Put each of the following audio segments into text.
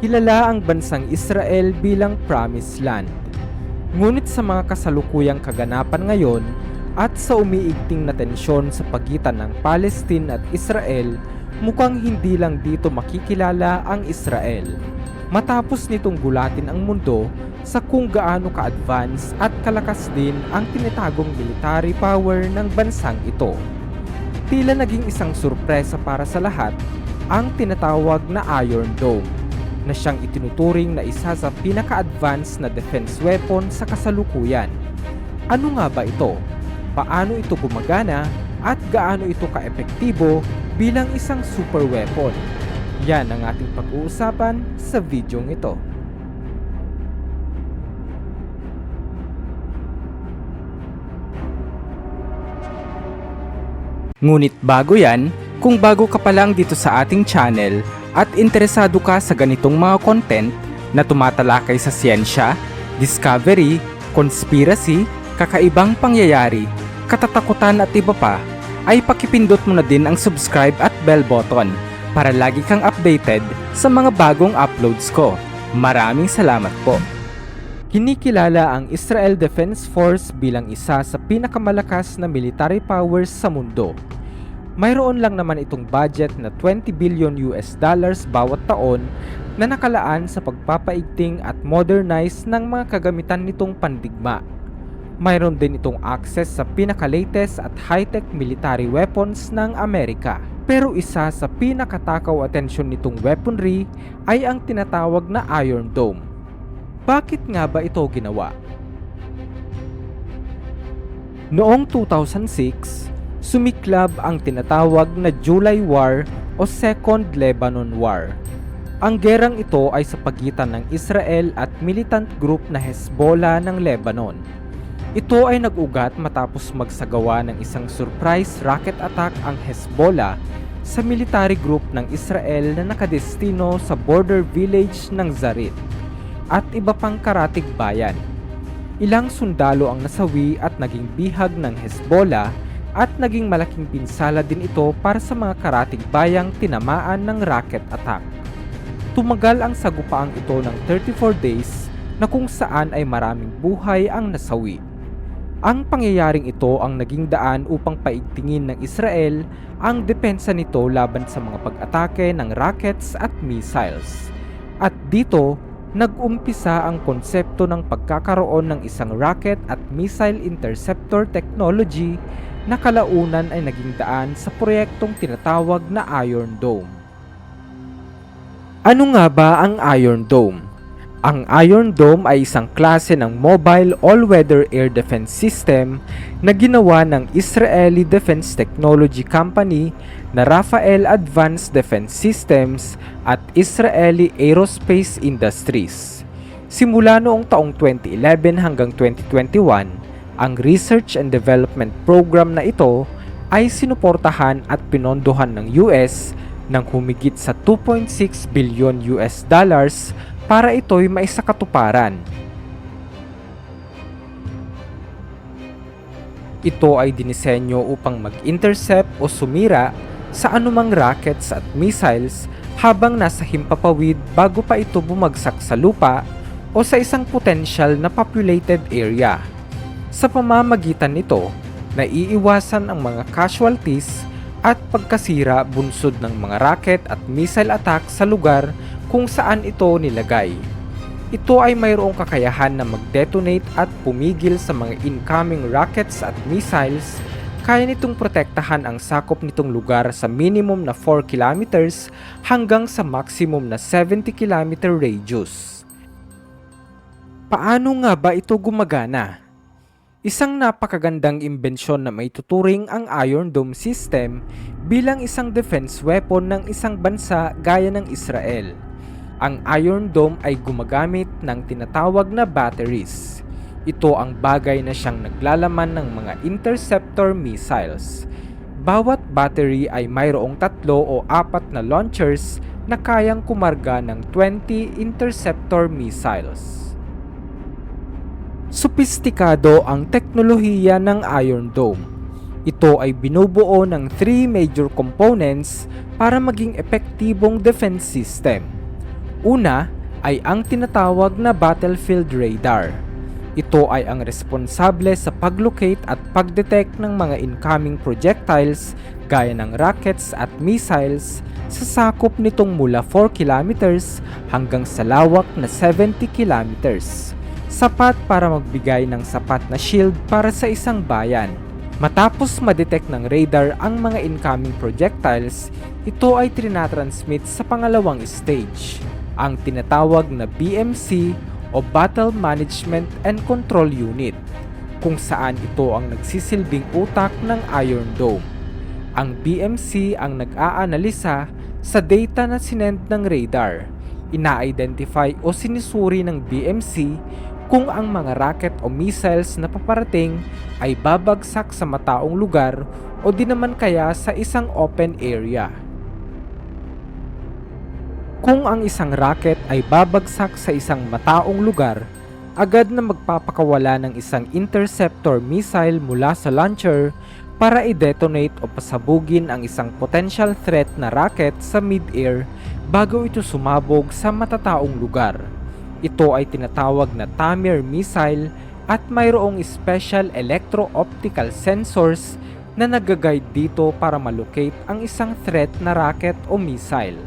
Kilala ang bansang Israel bilang Promised Land. Ngunit sa mga kasalukuyang kaganapan ngayon at sa umiigting na tensyon sa pagitan ng Palestine at Israel, mukhang hindi lang dito makikilala ang Israel. Matapos nitong gulatin ang mundo sa kung gaano ka-advance at kalakas din ang tinatagong military power ng bansang ito. Tila naging isang surpresa para sa lahat ang tinatawag na Iron Dome na siyang itinuturing na isa sa pinaka-advanced na defense weapon sa kasalukuyan. Ano nga ba ito? Paano ito gumagana at gaano ito kaepektibo bilang isang super weapon? Yan ang ating pag-uusapan sa videong ito. Ngunit bago yan, kung bago ka pa lang dito sa ating channel at interesado ka sa ganitong mga content na tumatalakay sa siyensya, discovery, conspiracy, kakaibang pangyayari, katatakutan at iba pa, ay pakipindot mo na din ang subscribe at bell button para lagi kang updated sa mga bagong uploads ko. Maraming salamat po. Kinikilala ang Israel Defense Force bilang isa sa pinakamalakas na military powers sa mundo. Mayroon lang naman itong budget na 20 billion US dollars bawat taon na nakalaan sa pagpapaigting at modernize ng mga kagamitan nitong pandigma. Mayroon din itong access sa pinaka-latest at high-tech military weapons ng Amerika. Pero isa sa pinakatakaw atensyon nitong weaponry ay ang tinatawag na Iron Dome. Bakit nga ba ito ginawa? Noong 2006, sumiklab ang tinatawag na July War o Second Lebanon War. Ang gerang ito ay sa pagitan ng Israel at militant group na Hezbollah ng Lebanon. Ito ay nag-ugat matapos magsagawa ng isang surprise rocket attack ang Hezbollah sa military group ng Israel na nakadestino sa border village ng Zarit at iba pang karatig bayan. Ilang sundalo ang nasawi at naging bihag ng Hezbollah at naging malaking pinsala din ito para sa mga karatig bayang tinamaan ng rocket attack. Tumagal ang sagupaang ito ng 34 days na kung saan ay maraming buhay ang nasawi. Ang pangyayaring ito ang naging daan upang paigtingin ng Israel ang depensa nito laban sa mga pag-atake ng rockets at missiles. At dito, nag-umpisa ang konsepto ng pagkakaroon ng isang rocket at missile interceptor technology na kalaunan ay naging daan sa proyektong tinatawag na Iron Dome. Ano nga ba ang Iron Dome? Ang Iron Dome ay isang klase ng mobile all-weather air defense system na ginawa ng Israeli Defense Technology Company na Rafael Advanced Defense Systems at Israeli Aerospace Industries. Simula noong taong 2011 hanggang 2021, ang research and development program na ito ay sinuportahan at pinondohan ng US ng humigit sa 2.6 billion US dollars para ito'y maisakatuparan. Ito ay dinisenyo upang mag-intercept o sumira sa anumang rockets at missiles habang nasa himpapawid bago pa ito bumagsak sa lupa o sa isang potential na populated area. Sa pamamagitan nito, naiiwasan ang mga casualties at pagkasira bunsod ng mga rocket at missile attack sa lugar kung saan ito nilagay. Ito ay mayroong kakayahan na mag-detonate at pumigil sa mga incoming rockets at missiles. Kaya nitong protektahan ang sakop nitong lugar sa minimum na 4 kilometers hanggang sa maximum na 70 kilometer radius. Paano nga ba ito gumagana? Isang napakagandang imbensyon na may tuturing ang Iron Dome system bilang isang defense weapon ng isang bansa gaya ng Israel. Ang Iron Dome ay gumagamit ng tinatawag na batteries. Ito ang bagay na siyang naglalaman ng mga interceptor missiles. Bawat battery ay mayroong tatlo o apat na launchers na kayang kumarga ng 20 interceptor missiles. Sopistikado ang teknolohiya ng Iron Dome. Ito ay binubuo ng three major components para maging epektibong defense system. Una ay ang tinatawag na battlefield radar. Ito ay ang responsable sa paglocate at pagdetect ng mga incoming projectiles gaya ng rockets at missiles sa sakop nitong mula 4 kilometers hanggang sa lawak na 70 kilometers. Sapat para magbigay ng sapat na shield para sa isang bayan. Matapos madetect ng radar ang mga incoming projectiles, ito ay trinatransmit sa pangalawang stage, ang tinatawag na BMC o Battle Management and Control Unit, kung saan ito ang nagsisilbing utak ng Iron Dome. Ang BMC ang nag-aanalisa sa data na sinend ng radar. Ina-identify o sinisuri ng BMC kung ang mga rocket o missiles na paparating ay babagsak sa mataong lugar o di naman kaya sa isang open area. Kung ang isang rocket ay babagsak sa isang mataong lugar, agad na magpapakawala ng isang interceptor missile mula sa launcher para i-detonate o pasabugin ang isang potential threat na rocket sa mid-air bago ito sumabog sa matataong lugar. Ito ay tinatawag na Tamir missile at mayroong special electro-optical sensors na nag-guide dito para malocate ang isang threat na rocket o missile.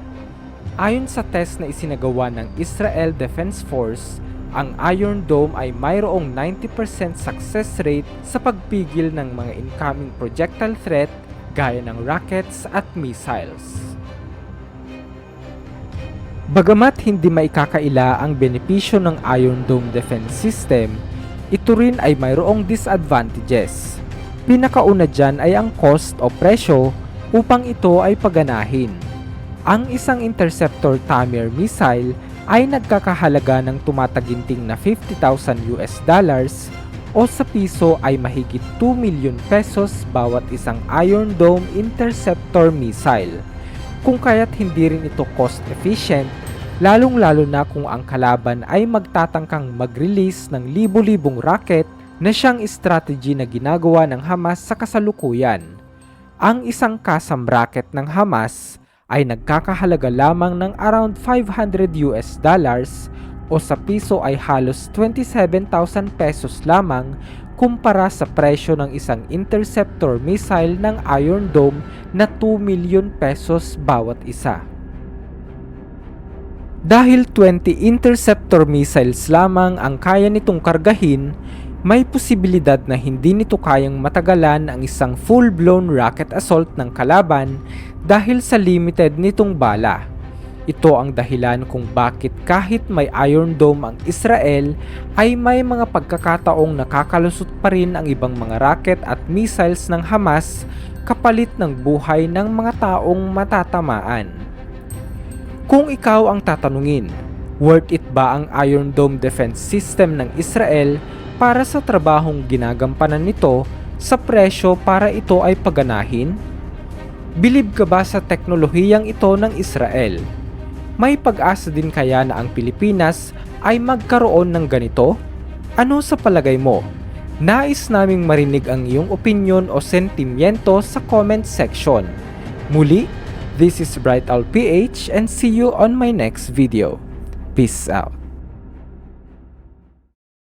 Ayon sa test na isinagawa ng Israel Defense Force, ang Iron Dome ay mayroong 90% success rate sa pagpigil ng mga incoming projectile threat gaya ng rockets at missiles. Bagamat hindi maikakaila ang benepisyo ng Iron Dome defense system, ito rin ay mayroong disadvantages. Pinakauna dyan ay ang cost o presyo upang ito ay paganahin. Ang isang interceptor Tamir missile ay nagkakahalaga ng tumataginting na 50,000 US dollars o sa piso ay mahigit 2 million pesos bawat isang Iron Dome interceptor missile. Kung kaya't hindi rin ito cost efficient, lalong-lalo na kung ang kalaban ay magtatangkang mag-release ng libo-libong rocket na siyang strategy na ginagawa ng Hamas sa kasalukuyan. Ang isang kasam rocket ng Hamas ay nagkakahalaga lamang ng around 500 US dollars o sa piso ay halos 27,000 pesos lamang kumpara sa presyo ng isang interceptor missile ng Iron Dome na 2 million pesos bawat isa. Dahil 20 interceptor missiles lamang ang kaya nitong kargahin, may posibilidad na hindi nito kayang matagalan ang isang full-blown rocket assault ng kalaban dahil sa limited nitong bala. Ito ang dahilan kung bakit kahit may Iron Dome ang Israel ay may mga pagkakataong nakakalusot pa rin ang ibang mga rocket at missiles ng Hamas kapalit ng buhay ng mga taong matatamaan. Kung ikaw ang tatanungin, worth it ba ang Iron Dome defense system ng Israel para sa trabahong ginagampanan nito sa presyo para ito ay paganahin? Bilib ka ba sa teknolohiyang ito ng Israel? May pag-asa din kaya na ang Pilipinas ay magkaroon ng ganito? Ano sa palagay mo? Nais naming marinig ang iyong opinion o sentimiento sa comment section. Muli, this is Bright Owl PH and see you on my next video. Peace out.